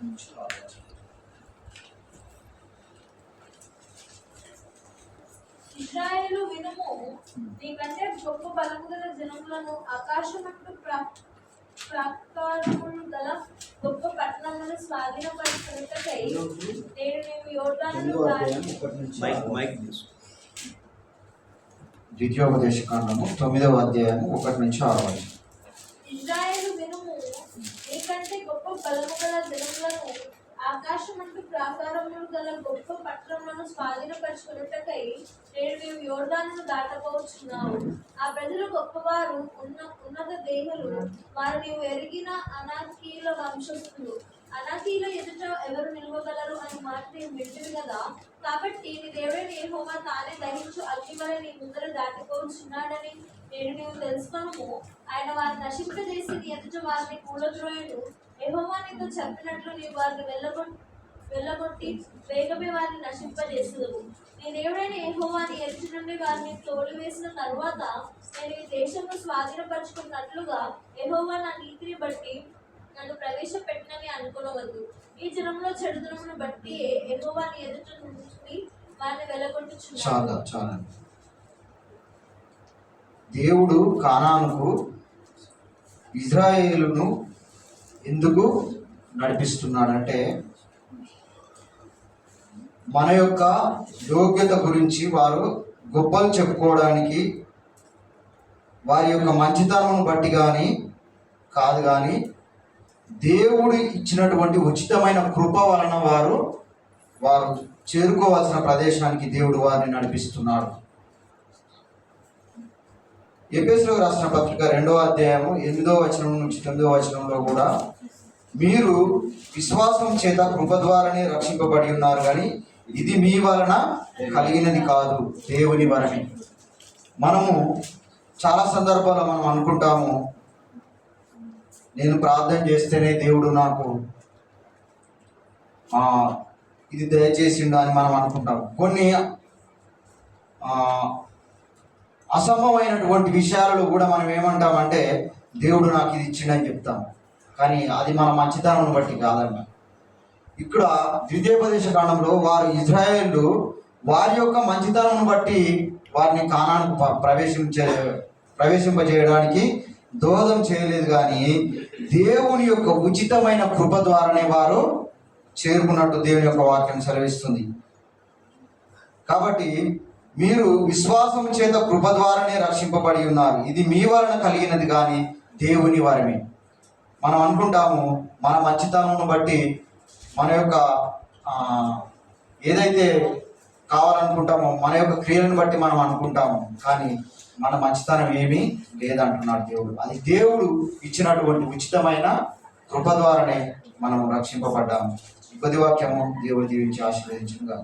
నుంచి ఆరు వచనం. ఇజ్రాయేలు వినుము నీకంటే గొప్ప బలము గల జనములను ఆకాశమంటు ప్రా- ప్రాకారములు గల గొప్ప పట్టణములను స్వాధీనపరచుకున్నకై నేను నీవు యోర్దాను ద్వితీయోపదేశ కాండము తొమ్మిదవ అధ్యాయం ఒకటి నుంచి ఆరు వచనం. ఇజ్రాయేలు వినుము నీకంటే గొప్ప బలము గల జనములను ఆకాశమంటు ప్రాకారములు గల గొప్ప పట్టణములను స్వాధీనపరచుకున్నట్టకై నేను మేము యోర్దాను దాటపోవచ్చున్నావు ఆ ప్రజలు గొప్పవారు ఉన్న ఉన్నత దేహులు వారు నీవు ఎరిగిన అనాకీల వంశస్థులు. అనాకీల ఎదుట ఎవరు నిలవగలరు అని మాట నీవు కదా. కాబట్టి నీ దేవుడైన యెహోవా తానే దహించు. అగ్ని వల్ల నీ ముందర దాటిపోవచ్చున్నాడని నేను నీవు తెలుసుకొనుము. ఆయన వారిని నశింపజేసి నీ ఎదుట వారిని కూలద్రోయుడు. యెహోవా నీతో చెప్పినట్లు నీ వారిని వెళ్ళగొ వెళ్ళగొట్టి వేగమే వారిని నశింపజేసేదవు నీ దేవుడైన యెహోవా నీ ఎదుటి నుండి వారిని తోలివేసిన తరువాత నేను ఈ దేశంలో స్వాధీనపరుచుకున్నట్లుగా యెహోవా నా నీతిని బట్టి నన్ను ప్రవేశపెట్టినని అనుకోవద్దు. ఈ జనంలో చెడుదనమును బట్టి ఎన్నో నీ ఎదుట నుండి వారిని వెళ్ళగొట్టుచున్నాడు చాలా చాలా. దేవుడు కానానుకు ఇజ్రాయేలును ఎందుకు నడిపిస్తున్నాడంటే మన యొక్క యోగ్యత గురించి వారు గొప్పలు చెప్పుకోవడానికి వారి యొక్క మంచితనం బట్టి కానీ కాదు కానీ దేవుడు ఇచ్చినటువంటి ఉచితమైన కృప వలన వారు వారు చేరుకోవాల్సిన ప్రదేశానికి దేవుడు వారిని నడిపిస్తున్నాడు. ఎపిఎస్లో రాసిన పత్రిక రెండవ అధ్యాయము ఎనిమిదో వచనం నుంచి తొమ్మిదో వచనంలో కూడా మీరు విశ్వాసం చేత కృప ద్వారానే రక్షింపబడి ఉన్నారు కానీ ఇది మీ వలన కలిగినది కాదు దేవుని వలనే. మనము చాలా సందర్భాల్లో మనం అనుకుంటాము నేను ప్రార్థన చేస్తేనే దేవుడు నాకు ఇది దయచేసిండు అని మనం అనుకుంటాం. కొన్ని అసంభవమైనటువంటి విషయాలలో కూడా మనం ఏమంటామంటే దేవుడు నాకు ఇది ఇచ్చిండని చెప్తాం. కానీ అది మన మంచితనం బట్టి కాదండి. ఇక్కడ ద్వితీయోపదేశ కాలంలో వారు ఇజ్రాయేళ్ళు వారి యొక్క మంచితనం బట్టి వారిని కానానికి ప్రవేశించే ప్రవేశింపజేయడానికి దోహదం చేయలేదు కానీ దేవుని యొక్క ఉచితమైన కృప ద్వారానే వారు చేరుకున్నట్టు దేవుని యొక్క వాక్యం సెలవిస్తుంది. కాబట్టి మీరు విశ్వాసం చేత కృప ద్వారానే రక్షింపబడి ఉన్నారు. ఇది మీ వలన కలిగినది కానీ దేవుని వరమే. మనం అనుకుంటాము మన మంచితనం బట్టి మన యొక్క ఏదైతే కావాలనుకుంటామో మన యొక్క క్రియలను బట్టి మనం అనుకుంటాము. కానీ మన మంచితనం ఏమీ లేదంటున్నాడు దేవుడు. అది దేవుడు ఇచ్చినటువంటి ఉచితమైన కృప ద్వారానే మనం రక్షింపబడ్డాము. ఈ కొద్ది వాక్యము దేవుడు దీవించి ఆశీర్వదించుగా